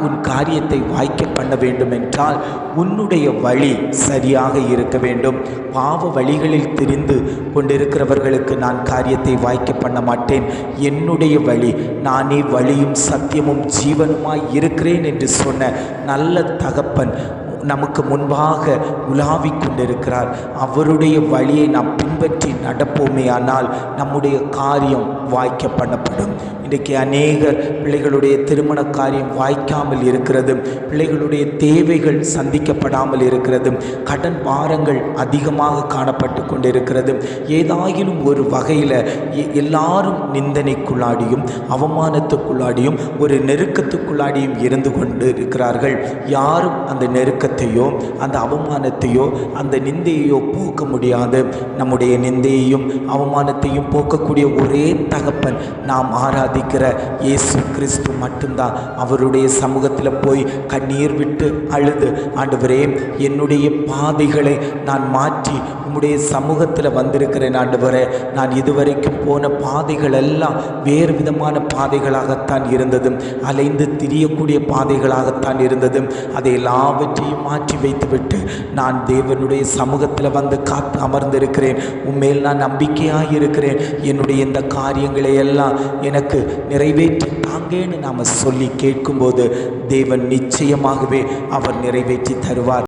உன் காரியத்தை வாய்க்க பண்ண வேண்டும் என்றால் உன்னுடைய வழி சரியாக இருக்க வேண்டும். பாவ வழிகளில் திரிந்து கொண்டிருக்கிறவர்களுக்கு நான் காரியத்தை வாய்க்க பண்ண மாட்டேன். என்னுடைய வழி நானே வழியும் சத்தியமும் ஜீவனுமாய் இருக்கிறேன் என்று சொன்ன நல்ல தகப்பன் நமக்கு முன்பாக உலாவிக் கொண்டிருக்கிறார் அவருடைய வழியை நாம் பின்பற்றி நடப்போமே ஆனால் நம்முடைய காரியம் வாய்க்க பண்ணப்படும் இன்றைக்கு அநேகர் பிள்ளைகளுடைய திருமண காரியம் வாய்க்காமல் இருக்கிறது. பிள்ளைகளுடைய தேவைகள் சந்திக்கப்படாமல் இருக்கிறது. கடன் பாரங்கள் அதிகமாக காணப்பட்டு கொண்டிருக்கிறது. ஏதாயிலும் ஒரு வகையில் எ- எல்லாரும் நிந்தனைக்குள்ளாடியும் அவமானத்துக்குள்ளாடியும் ஒரு நெருக்கத்துக்குள்ளாடியும் இருந்து கொண்டு இருக்கிறார்கள். யாரும் அந்த நெருக்க நெருக்கத்தையோ அந்த அவமானத்தையோ அந்த நிந்தையோ போக்க முடியாது. நம்முடைய நிந்தையையும் அவமானத்தையும் போக்கக்கூடிய ஒரே தகப்பன் நாம் ஆராதிக்கிற இயேசு கிறிஸ்து மட்டும்தான். அவருடைய சமூகத்தில் போய் கண்ணீர் விட்டு அழுது ஆண்டவரே என்னுடைய பாதைகளை நான் மாற்றி உம்முடைய சமூகத்தில் வந்திருக்கிறேன் ஆண்டவரே. நான் இதுவரைக்கும் போன பாதைகள் எல்லாம் வேறு விதமான பாதைகளாகத்தான் இருந்தது அலைந்து திரியக்கூடிய பாதைகளாகத்தான் இருந்தது அதை எல்லாவற்றையும் மாற்றி வைத்துவிட்டு நான் தேவனுடைய சமூகத்தில் வந்து காத்து அமர்ந்திருக்கிறேன். உண்மையில் நான் நம்பிக்கையாக இருக்கிறேன் என்னுடைய இந்த காரியங்களை எல்லாம் எனக்கு நிறைவேற்றி தாங்கேன்னு நாம் சொல்லி கேட்கும்போது தேவன் நிச்சயமாகவே அவர் நிறைவேற்றி தருவார்.